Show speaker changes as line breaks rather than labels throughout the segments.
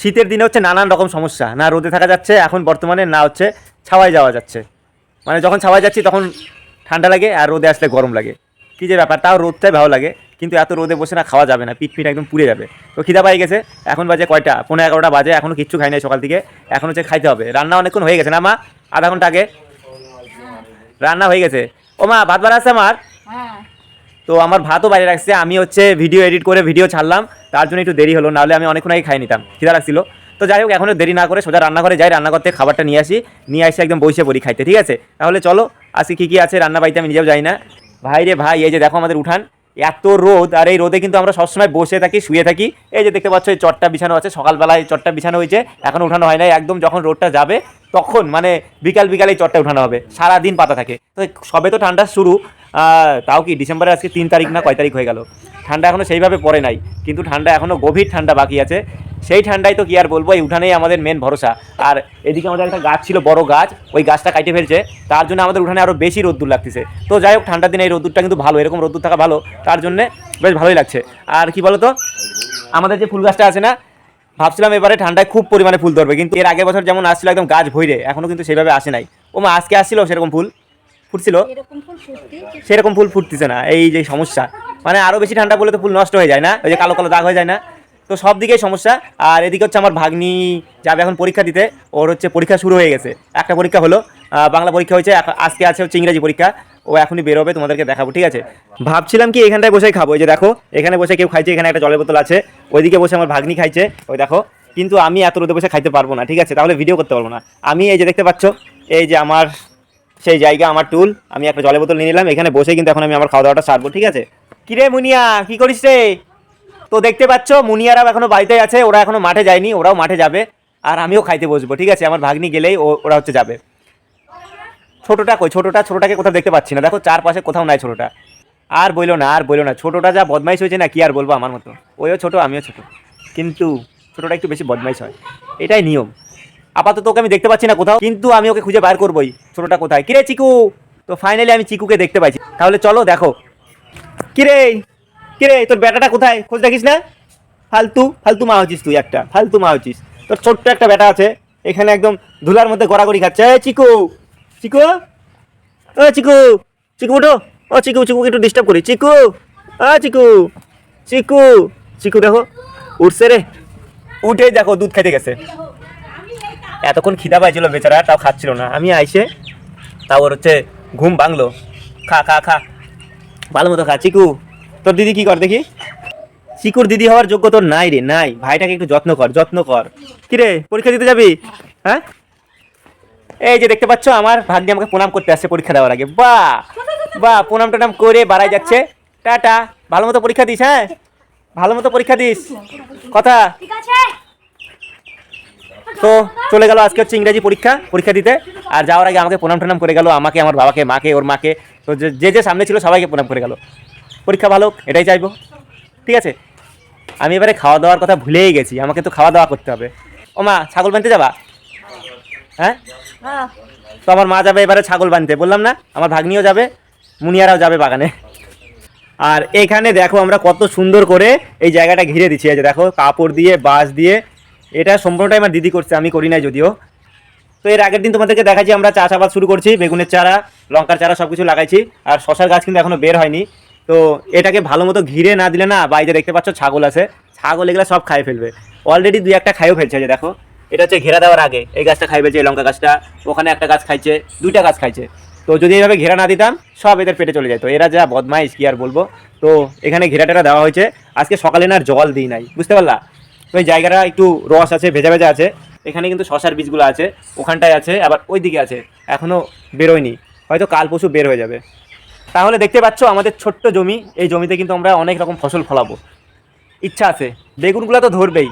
শীতের দিনে হচ্ছে নানান রকম সমস্যা। না রোদে থাকা যাচ্ছে, এখন বর্তমানে না হচ্ছে, ছাওয়ায় যাওয়া যাচ্ছে। মানে যখন ছাওয়ায় যাচ্ছি তখন ঠান্ডা লাগে আর রোদে আসলে গরম লাগে। কী যে ব্যাপার, তাও রোদটাই ভালো লাগে, কিন্তু এত রোদে বসে না খাওয়া যাবে না পিঠ পিঠ একদম পুড়ে যাবে। তো খিদা পাই গেছে, এখন বাজে কয়টা? পনেরো এগারোটা বাজে এখনও কিচ্ছু খাই নাই সকাল থেকে, এখন হচ্ছে খাইতে হবে। রান্না অনেকক্ষণ হয়ে গেছে না মা? আধা ঘণ্টা আগে? রান্না হয়ে গেছে। ও মা, ভাত বার আছে আমার?
হ্যাঁ।
তো আমার ভাতও বাইরে রাখছে, আমি হচ্ছে ভিডিও এডিট করে ভিডিও ছাড়লাম, তার জন্য একটু দেরি হলো, নাহলে আমি অনেকক্ষণ আগে খাই নিতাম খিদা লাগছিল। তো যাই হোক এখনও দেরি না করে সোজা রান্নাঘরে যাই রান্নাঘর থেকে খাবারটা নিয়ে আসি নিয়ে আসি একদম বসে পড়ি খাইতে, ঠিক আছে? তাহলে চলো, আজকে কী কী আছে রান্না বাড়িতে আমি নিজেও যাই না। ভাই রে ভাই, এই যে দেখো আমাদের উঠান, এত রোদ, আর এই রোদে কিন্তু আমরা সবসময় বসে থাকি, শুয়ে থাকি। এই যে দেখতে পাচ্ছ, এই চটটা বিছানো আছে, সকালবেলায় চটটা বিছানো হয়েছে, এখন উঠানো হয় না একদম যখন রোদটা যাবে, তখন মানে বিকাল বিকালে এই চটটা উঠানো হবে, সারাদিন পাতা থাকে। তো সবে তো ঠান্ডা শুরু তাও কি ডিসেম্বরের আজকে তিন তারিখ না কয় তারিখ হয়ে গেল? ঠান্ডা এখনও সেইভাবে পড়ে নাই, কিন্তু ঠান্ডা এখনও গভীর ঠান্ডা বাকি আছে। সেই ঠান্ডায় তো কি আর বলব, এই উঠানেই আমাদের মেন ভরসা। আর এদিকে আমাদের একটা গাছ ছিল, বড় গাছ, ওই গাছটা কাটে ফেলছে। তার জন্য আমাদের উঠানে আরও বেশি রোদ্দুর লাগতেছে। তো যাই হোক, ঠান্ডার দিনে এই রোদ্দুরটা কিন্তু ভালো, এরকম রোদ্দুর থাকা ভালো। তার জন্যে বেশ ভালোই লাগছে। আর কি বলতো, আমাদের যে ফুল গাছটা আছে না, ভাবছিলাম এবারে ঠান্ডায় খুব পরিমাণে ফুল ধরবে, কিন্তু এর আগের বছর যেমন আসছিল একদম গাছ ভইরে এখনও কিন্তু সেভাবে আসে নাই। ও মা আজকে আসছিল সেরকম ফুল। ফুটছিল? সেরকম ফুল ফুটতেছে না এই যে সমস্যা। মানে আরও বেশি ঠান্ডা পড়লে তো ফুল নষ্ট হয়ে যায় না? ওই যে কালো কালো দাগ হয়ে যায় না? তো সব দিকেই সমস্যা। আর এদিকে হচ্ছে আমার ভাগ্নি যাবে এখন পরীক্ষা দিতে। ওর হচ্ছে পরীক্ষা শুরু হয়ে গেছে। একটা পরীক্ষা হলো। বাংলা পরীক্ষা হয়েছে আজকে আছে হচ্ছে ইংরেজি পরীক্ষা। ও এখনই বেরোবে তোমাদেরকে দেখাবো ঠিক আছে? ভাবছিলাম কি এখানটায় বসেই খাব এই যে দেখো এখানে বসে কেউ খাইছে এখানে একটা জলের বোতল আছে। ওইদিকে বসে আমার ভাগ্নি খাইছে ওই দেখো। কিন্তু আমি এত রোদে বসে খাইতে পারব না ঠিক আছে? তাহলে ভিডিও করতে পারব না। আমি এই যে দেখতে পাচ্ছ এই যে আমার সেই জায়গা, আমার টুল, আমি একটা জলের বোতল নিয়ে নিলাম, এখানে বসে কিন্তু এখন আমি আমার খাওয়া দাওয়াটা সারবো, ঠিক আছে? কিরে মুনিয়া, কি করিস রে? তো দেখতে পাচ্ছ, মুনিয়ারাও এখনও বাড়িতে আছে, ওরা এখনও মাঠে যায়নি, ওরাও মাঠে যাবে, আর আমিও খাইতে বসবো, ঠিক আছে? আমার ভাগ্নি গেলেই ওরা হচ্ছে যাবে। ছোটোটা কই? ছোটোটা, ছোটোটাকে কোথাও দেখতে পাচ্ছি না। দেখো, চারপাশে কোথাও নাই ছোটোটা। আর বইলো না, আর বইলো না। ছোটোটা যা বদমাইশ হয়েছে না, কি আর বলব আমার মতো? ওইও ছোটো, আমিও ছোটো। কিন্তু ছোটোটা একটু বেশি বদমাইশ হয়। এটাই নিয়ম। আপাতত ওকে আমি দেখতে পাচ্ছি না কোথাও, কিন্তু আমি ওকে খুঁজে বার করবোই। ছোটোটা কোথায়? কিরে চিকু? তো ফাইনালি আমি চিকুকে দেখতে পাইছি। তাহলে চলো, দেখো। কিরে? কিরে, তোর বেটাটা কোথায়? খোঁজ দেখিস না? ফালতু ফালতু মা হচ্ছিস তুই একটা, ফালতু মা হচ্ছিস। তোর ছোট্ট একটা বেটা আছে, এখানে একদম ধুলার মধ্যে গড়াগড়ি খাচ্ছে। এই চিকু! চিকু? ও চিকু! চিকু, উঠো। ও চিকু, চিকুকে একটু ডিস্টার্ব করি। চিকু! ও চিকু! চিকু! চিকু, দেখো। উঠছে রে। উঠে দেখো, দুধ খাইতে গেছে। এতক্ষণ খিদা পাইছিল বেচারা, তাও খাচ্ছিল না। আমি আইসে, তাও ওর হচ্ছে ঘুম ভাঙলো। খা খা খা। ভালো মতো খা। চিকু, তোর দিদি কি কর দেখি? চিকুর দিদি হওয়ার যোগ্য তোর নাই রে, নাই। ভাইটাকে একটু যত্ন কর যত্ন কর। কিরে পরীক্ষা দিতে যাবি? হ্যাঁ? এই যে দেখতে পাচ্ছ, আমার ভাগ্নি আমাকে প্রণাম করতে আসছে পরীক্ষা দেওয়ার আগে। বা বাহ প্রণাম টনাম করে বাড়াই যাচ্ছে। টাটা। ভালো মতো পরীক্ষা দিস হ্যাঁ? ভালো মতো পরীক্ষা দিস। কথা। তো চলে গেল আজকে হচ্ছে ইংরেজি পরীক্ষা পরীক্ষা দিতে। আর যাওয়ার আগে আমাকে প্রণাম টনাম করে গেল আমাকে আমার বাবাকে মাকে ওর মাকে। তো যে যে যে সামনে ছিল সবাইকে প্রণাম করে গেল। পরীক্ষা ভালো হোক, এটাই চাইব। ঠিক আছে? আমি এবারে খাওয়া দাওয়ার কথা ভুলেই গেছি আমাকে তো খাওয়া দাওয়া করতে হবে। ও মা ছাগল বানতে যাবা? হ্যাঁ?
হ্যাঁ।
তো আমার মা যাবে এবারে ছাগল বানতে বললাম না? আমার ভাগ্নিও যাবে মুনিয়ারাও যাবে বাগানে। আর এখানে দেখো আমরা কত সুন্দর করে এই জায়গাটা ঘিরে দিচ্ছি এই যে দেখো কাপড় দিয়ে বাঁশ দিয়ে এটা সম্পূর্ণটাই আমার দিদি করছে, আমি করি নাই যদিও। তো এর আগের দিন তোমাদেরকে দেখাচ্ছি, আমরা চাষাবাদ শুরু করছি, বেগুনের চারা, লঙ্কার চারা সব কিছু লাগাইছি, আর শশার গাছ কিন্তু এখনও বের হয়নি। তো এটাকে ভালো মতো ঘিরে না দিলে না, বাইরে দেখতে পাচ্ছ ছাগল আছে। ছাগল এগুলো সব খাই ফেলবে। অলরেডি দুই একটা খাইও ফেলছে যে দেখো। এটা হচ্ছে ঘেরা দেওয়ার আগে, এই গাছটা খাই ফেলছে, এই লঙ্কা গাছটা। ওখানে একটা গাছ খাইছে, দুইটা গাছ খাইছে। তো যদি এইভাবে ঘেরা না দিতাম, সব এদের পেটে চলে যেত। এরা যা বদমাইশ, কি আর বলব। তো এখানে ঘেরা টেরা দেওয়া হয়েছে। আজকে সকালে না জল দিই নাই, বুঝতে পারলা? এই জায়গাটা একটু রস আছে, ভেজা ভেজা আছে। এখানে কিন্তু শশার বীজগুলো আছে, ওখানটায় আছে, আবার ওই দিকে আছে। এখনও বেরোয়নি। হয়তো কাল পরশু বের হয়ে যাবে। তাহলে দেখতে পাচ্ছ আমাদের ছোট্ট জমি। এই জমিতে কিন্তু আমরা অনেক রকম ফসল ফলাবো। ইচ্ছা আছে। বেগুনগুলো তো ধরবেই।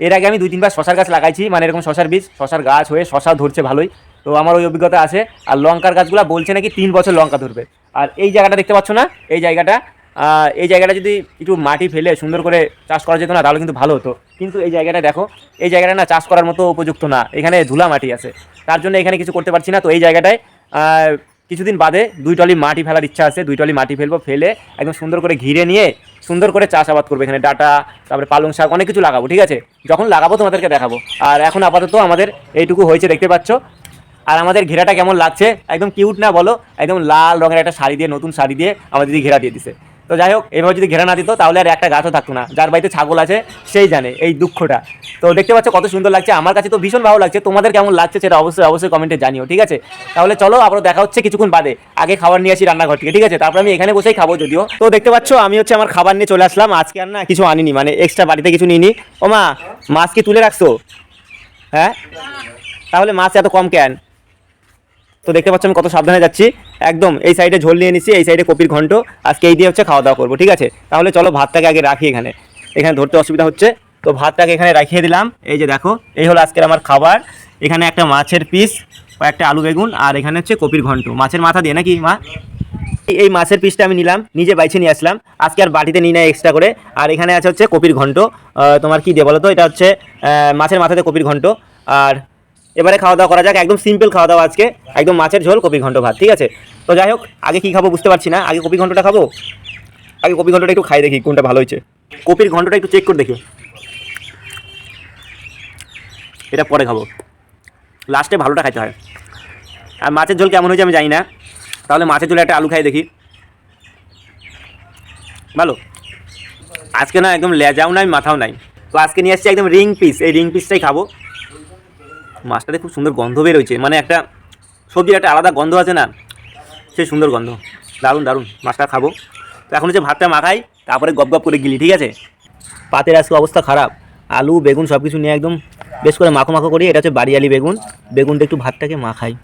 এর আগে আমি দুই তিনবার শশার গাছ লাগাইছি মানে এরকম শশার বীজ। শশার গাছ হয়ে শশা ধরছে ভালোই। তো আমার ওই অভিজ্ঞতা আছে। আর লঙ্কার গাছগুলো বলছে নাকি তিন বছর লঙ্কা ধরবে। আর এই জায়গাটা দেখতে পাচ্ছ না? এই জায়গাটা এই জায়গাটা যদি একটু মাটি ফেলে সুন্দর করে চাষ করা যেত না, তাহলে কিন্তু ভালো হতো। কিন্তু এই জায়গাটা দেখো, এই জায়গাটা না চাষ করার মতো উপযুক্ত না। এখানে ধুলা মাটি আছে। তার জন্য এখানে কিছু করতে পারছি না। তো এই জায়গাটায় কিছুদিন বাদে দুই টলি মাটি ফেলার ইচ্ছা আছে। দুই টলি মাটি ফেলব, ফেলে একদম সুন্দর করে ঘিরে নিয়ে সুন্দর করে চাষাবাদ করব। এখানে ডাটা, তারপরে পালং শাক অনেক কিছু লাগাবো, ঠিক আছে? যখন লাগাবো তোমাদেরকে দেখাবো। আর এখন আপাতত আমাদের এইটুকু হয়েছে, দেখতে পাচ্ছ? আর আমাদের ঘেরাটা কেমন লাগছে? একদম কিউট না বলো? একদম লাল রঙের একটা শাড়ি দিয়ে, নতুন শাড়ি দিয়ে আমাদের দিদি ঘেরা দিয়ে দিছে। তো যাই হোক, এভাবে যদি ঘেরা না দিত, তাহলে আর একটা গাছও থাকতো না। যার বাড়িতে ছাগল আছে, সেই জানে এই দুঃখটা। তো দেখতে পাচ্ছ কত সুন্দর লাগছে। আমার কাছে তো ভীষণ ভালো লাগছে। তোমাদের কেমন লাগছে সেটা অবশ্যই অবশ্যই কমেন্টে জানিও, ঠিক আছে? তাহলে চলো, আবারও দেখা হচ্ছে কিছুক্ষণ বাদে। আগে খাবার নিয়ে আসি রান্নাঘর থেকে, ঠিক আছে? তারপর আমি এখানে বসেই খাব যদিও। তো দেখতে পাচ্ছ, আমি হচ্ছে আমার খাবার নিয়ে চলে আসলাম। আজকে আর না কিছু আনিনি মানে এক্সট্রা বাড়িতে কিছু নিইনি। ও মা, মাছ কি তুলে রাখছো? হ্যাঁ? তাহলে মাছ এত কম কেন? তো দেখতে পাচ্ছ আমি কত সাবধানে যাচ্ছি। একদম এই সাইডে ঝোল নিয়ে নিচ্ছি এই সাইডে কপির ঘন্ট, আজকে এই দিয়ে হচ্ছে খাওয়া দাওয়া করব, ঠিক আছে? তাহলে চলো ভাতটাকে আগে রাখি এখানে। এখানে ধরতে অসুবিধা হচ্ছে, তো ভাতটাকে এখানে রাখিয়ে দিলাম। এই যে দেখো, এই হলো আজকের আমার খাবার। এখানে একটা মাছের পিস একটা আলু বেগুন, আর এখানে হচ্ছে কপির ঘন্ট। মাছের মাথা দিয়ে নাকি, মা? এই- মাছের পিসটা আমি নিলাম, নিজে বাইছে নিয়ে আসলাম। আজকে আর বাটিতে নিই না এক্সট্রা করে। আর এখানে আছে হচ্ছে কপির ঘন্ট। তোমার কি দিয়ে বলো তো এটা হচ্ছে মাছের মাথাতে কপির ঘন্ট। আর এবারে খাওয়া দাওয়া করা যাক, একদম সিম্পল খাওয়া দাওয়া আজকে। একদম মাছের ঝোল কপি ঘন্ট ভাত, ঠিক আছে? তো যাই হোক, আগে কি খাব বুঝতে পারছি না। আগে কপি ঘন্টটা খাব? আগে কপি ঘন্টটা একটু খাই দেখি কোনটা ভালো হয়েছে। কপির ঘন্টটা একটু চেক করে দেখি। এটা পরে খাব। লাস্টে ভালোটা খাইতে হয়। আর মাছের ঝোল কেমন হয়েছে আমি জানি না। তাহলে মাছের ঝোলে একটা আলু খাই দেখি। ভালো? আজকে না একদম লেজাও নাই, মাথাও নাই। তো আজকে নিয়ে আসছি একদম রিং পিস এই রিং পিসটাই খাব। মাছটাতে খুব সুন্দর গন্ধ বেরোচ্ছে। মানে একটা সবজির একটা আলাদা গন্ধ আছে না। সেই সুন্দর গন্ধ। দারুণ দারুণ। মাছটা খাব। তো এখন হচ্ছে ভাতটা মাখাই, তারপরে গপ গপ করে গিলি, ঠিক আছে? পাতের আজকে অবস্থা খারাপ। আলু, বেগুন সব কিছু নিয়ে একদম বেশ করে মাখো মাখো করি। এটা হচ্ছে বাড়িয়ালি বেগুন। বেগুনটা একটু ভাতটাকে মাখাই।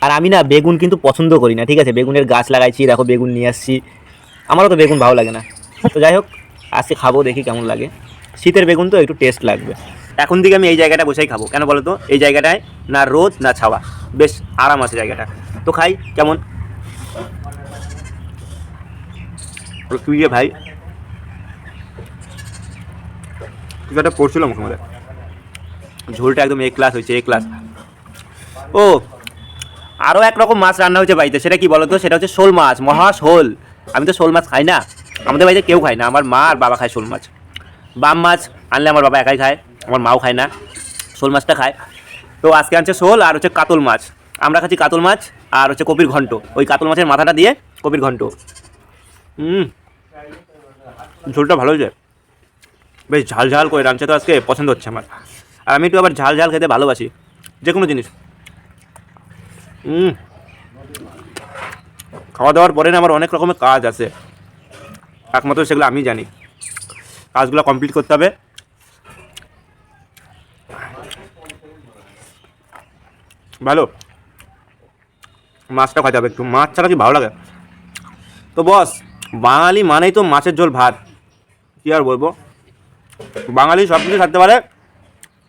আর আমি না বেগুন কিন্তু পছন্দ করি না, ঠিক আছে? বেগুনের গাছ লাগাইছি, দেখো বেগুন নিয়ে আসছি। আমারও তো বেগুন ভালো লাগে না। তো যাই হোক, আজকে খাব, দেখি কেমন লাগে। শীতের বেগুন তো একটু টেস্ট লাগবে। এখন থেকে আমি এই জায়গাটা বসেই খাব। কেন বলো তো? এই জায়গাটায় না রোদ, না ছাওয়া। বেশ আরাম আছে জায়গাটা। তো খাই, কেমন? তুই ভাই। কিছুটা পড়ছিল মুখে মধ্যে ঝোলটা একদম এ ক্লাস হয়েছে এ ক্লাস ও আরও একরকম মাছ রান্না হয়েছে বাড়িতে, সেটা কি বলতো? সেটা হচ্ছে শোল মাছ, মহা শোল। আমি তো শোল মাছ খাই না। আমাদের বাড়িতে কেউ খায় না, আমার মা আর বাবা খায় শোল মাছ। বাম মাছ আনলে আমার বাবা একাই খায়, আমার মাও খায় না, শোল মাছটা খায়। তো আজকে আনছে শোল আর হচ্ছে কাতল মাছ। আমরা খাচ্ছি কাতল মাছ আর হচ্ছে কপির ঘন্ট। ওই কাতল মাছের মাথাটা দিয়ে কপির ঘন্ট। হুম। ঝোলটা ভালো হয়েছে। বেশ ঝাল ঝাল করে রাঁধছে তো আজকে, পছন্দ হচ্ছে আমার। আর আমি একটু আবার ঝাল ঝাল খেতে ভালোবাসি। যে কোনো জিনিস। হুম। খাওয়া দাওয়ার পরে না আমার অনেক রকমের কাজ আছে। একমাত্র সেগুলো আমি জানি। কাজগুলো কমপ্লিট করতে হবে। ভালো। মাছটা খাইতে হবে একটু। মাছ ছাড়া কি ভালো লাগে? তো বস, বাঙালি মানেই তো মাছের ঝোল ভাত। কী আর বলব? বাঙালি সব কিছু ছাড়তে পারে,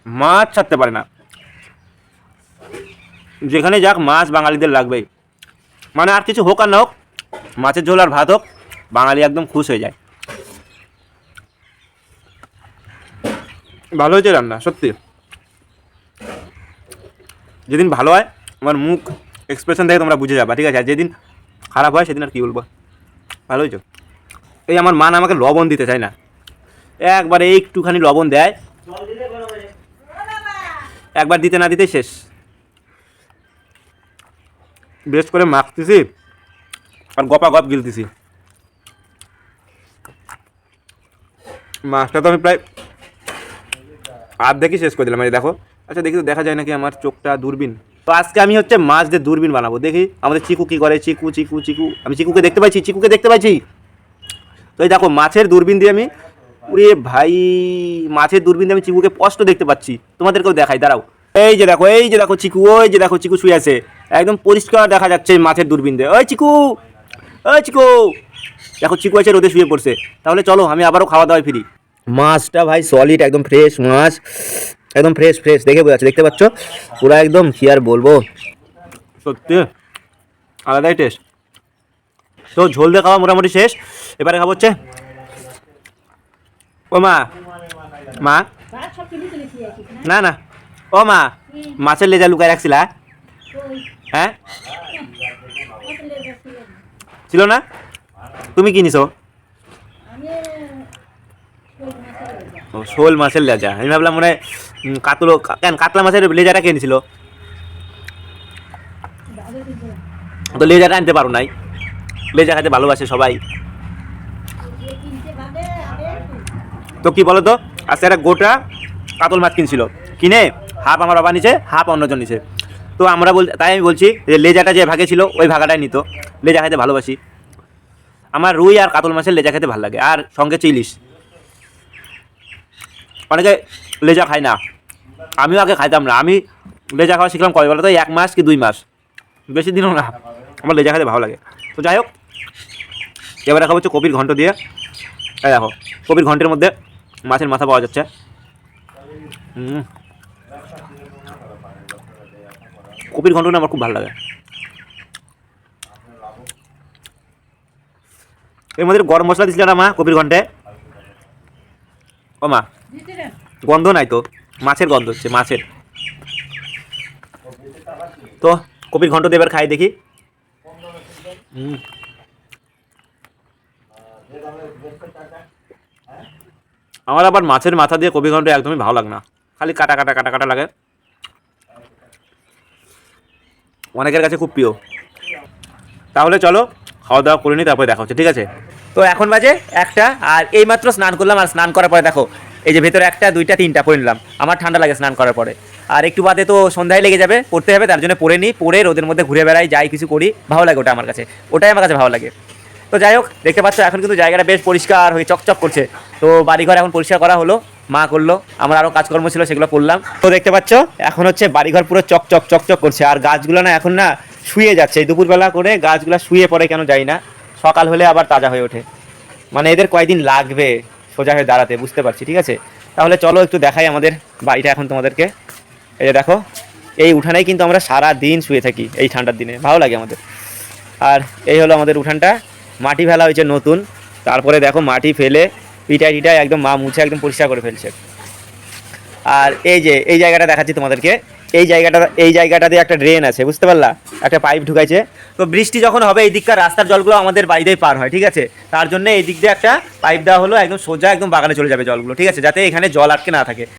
মাছ ছাড়তে পারে না। যেখানে যাক, মাছ বাঙালিদের লাগবেই। মানে আর কিছু হোক আর না হোক, মাছের ঝোল আর ভাত হোক, বাঙালি একদম খুশ হয়ে যায়। ভালো হয়েছে রান্না, সত্যি। যেদিন ভালো হয়, আমার মুখ এক্সপ্রেশন দেখে তোমরা বুঝে যাবা, ঠিক আছে? আর যেদিন খারাপ হয়, সেদিন আর কী বলব? ভালো হয়েছে এই আমার মা না আমাকে লবণ দিতে চায় না। একবারে একটুখানি লবণ দেয়। একবার দিতে না দিতে শেষ। বেশ করে মাখতেছি আর গপা গপ গিলতেছি। মাছটা তো আমি প্রায় আর্ধেকই শেষ করে দিলাম, এই দেখো। আচ্ছা দেখি তো দেখা যায় নাকি আমার চোখটা দূরবীন। তো আজকে আমি হচ্ছে মাছ দিয়ে দূরবীন বানাবো। দেখি আমাদের চিকু কি করে, চিকু চিকু চিকু। আমি চিকুকে দেখতে পাচ্ছি, চিকুকে দেখতে পাচ্ছি? তো এই দেখো, মাছের দূরবীন দিয়ে আমি উরে ভাই, মাছের দূরবীন দিয়ে আমি চিকুকে স্পষ্ট দেখতে পাচ্ছি। তোমাদেরকেও দেখাই, দাঁড়াও। এই যে দেখো, এই যে দেখো চিকু, ওই যে দেখো চিকু শুয়ে আছে। একদম পরিষ্কার দেখা যাচ্ছে মাছের দূরবীন দিয়ে। ওই চিকু ওই চিকু। দেখো, চিকু আছে, রোদে শুয়ে পড়ছে। তাহলে চলো, আমি আবারও খাওয়া দাওয়ায় ফিরি। মাছটা ভাই সলিড একদম ফ্রেশ মাছ। একদম ফ্রেশ ফ্রেশ দেখে বোঝা দেখতে পাচ্ছ? পুরো একদম কি আর বলব? সত্যি? আলাদাই টেস্ট তো ঝোল দিয়ে খাওয়া মোটামুটি শেষ। এবারে খাব হচ্ছে ও মা মা। না না। ও মা, মাছের লেজা লুকায় রাখছিলা? হ্যাঁ? ছিল না? তুমি কি শোল মাছের লেজা। আমি ভাবলাম মনে হয় কাতলো কেন, কাতলা মাছের লেজাটা কে নিয়েছিল তো লেজাটা আনতে পারো নাই। লেজা খেতে ভালোবাসে সবাই। তো কি বলো তো আজকে একটা গোটা কাতল মাছ কিনছিল। কিনে হাফ আমার বাবা নিছে, হাফ অন্যজন নিছে। তো আমরা বল, তাই আমি বলছি যে লেজাটা যে ভাগে ছিল, ওই ভাগাটাই নিত। লেজা খেতে ভালোবাসি। আমার রুই আর কাতল মাছের লেজা খেতে ভালো লাগে। আর সঙ্গে চিলিশ। অনেকে লেজা খায় না। আমিও আগে খাইতাম না। আমি লেজা খাওয়া শিখলাম কয় বলো তো এক মাস কি দুই মাস? বেশি দিনও না। আমার লেজা খেতে ভালো লাগে। তো যাই হোক, এবার দেখা হচ্ছে কপির ঘন্ট দিয়ে। এই দেখো, কপির ঘন্টের মধ্যে মাছের মাথা পাওয়া যাচ্ছে। কপির ঘন্ট না আমার খুব ভালো লাগে। এর মধ্যে গরম মশলা দিছিল না মা কপির ঘন্টে? ও মা। গন্ধ নাই তো? মাছের গন্ধ হচ্ছে, মাছের। তো, কপির ঘন্ট দিয়ে এবার খাই দেখি। আমার আবার মাছের মাথা দিয়ে কপি ঘন্ট একদমই ভালো লাগে না। খালি কাটা কাটা কাটা কাটা লাগে। অনেকের কাছে খুব প্রিয়। তাহলে চলো খাওয়া দাওয়া করে নিই, তারপরে দেখা হচ্ছে, ঠিক আছে? তো এখন বাজে একটা, আর এইমাত্র স্নান করলাম, আর স্নান করার পরে দেখো এই যে ভেতরে একটা, দুইটা, তিনটা পরে নিলাম। আমার ঠান্ডা লাগে স্নান করার পরে। আর একটু বাদে তো সন্ধ্যায় লেগে যাবে, পড়তে হবে, তার জন্য পরে নিই পরে রোদের মধ্যে ঘুরে বেড়াই, যাই কিছু করি, ভালো লাগে ওটা আমার কাছে। ওটাই আমার কাছে ভালো লাগে। তো যাই হোক, দেখতে পাচ্ছ, এখন কিন্তু জায়গাটা বেশ পরিষ্কার হয়ে চকচক করছে। তো বাড়িঘর এখন পরিষ্কার করা হলো, মা করল, আমার আরও কাজকর্ম ছিল, সেগুলো করলাম। তো দেখতে পাচ্ছ, এখন হচ্ছে বাড়িঘর পুরো চকচক চকচক করছে। আর গাছগুলো না এখন না শুয়ে যাচ্ছে। দুপুরবেলা করে গাছগুলো শুয়ে পড়ে কেন যাই না। সকাল হলে আবার তাজা হয়ে ওঠে। মানে এদের কয়দিন লাগবে? সোজা হয়ে দাঁড়াতে, বুঝতে পারছি, ঠিক আছে? তাহলে চলো একটু দেখাই আমাদের বাড়িটা এখন তোমাদেরকে। এই যে দেখো, এই উঠানেই কিন্তু আমরা সারা দিন শুয়ে থাকি এই ঠান্ডার দিনে, ভালো লাগে আমাদের। আর এই হলো আমাদের উঠানটা। মাটি ফেলা হয়েছে নতুন। তারপরে দেখো মাটি ফেলে পিটাই টিটাই একদম মা মুছে একদম পরিষ্কার করে ফেলছে। আর এই যে, এই জায়গাটা দেখাচ্ছি তোমাদেরকে। এই জায়গাটা, এই জায়গাটাতে একটা ড্রেন আছে, বুঝতে পারলা? একটা পাইপ ঢুকাইছে। তো বৃষ্টি যখন হবে, এই দিককার রাস্তার জলগুলো আমাদের বাড়িতেই পার হয়, ঠিক আছে? তার জন্য এই দিক দিয়ে একটা পাইপ দেওয়া হলো, একদম সোজা একদম বাগানে চলে যাবে জলগুলো, ঠিক আছে? যাতে এখানে জল আটকে না থাকে।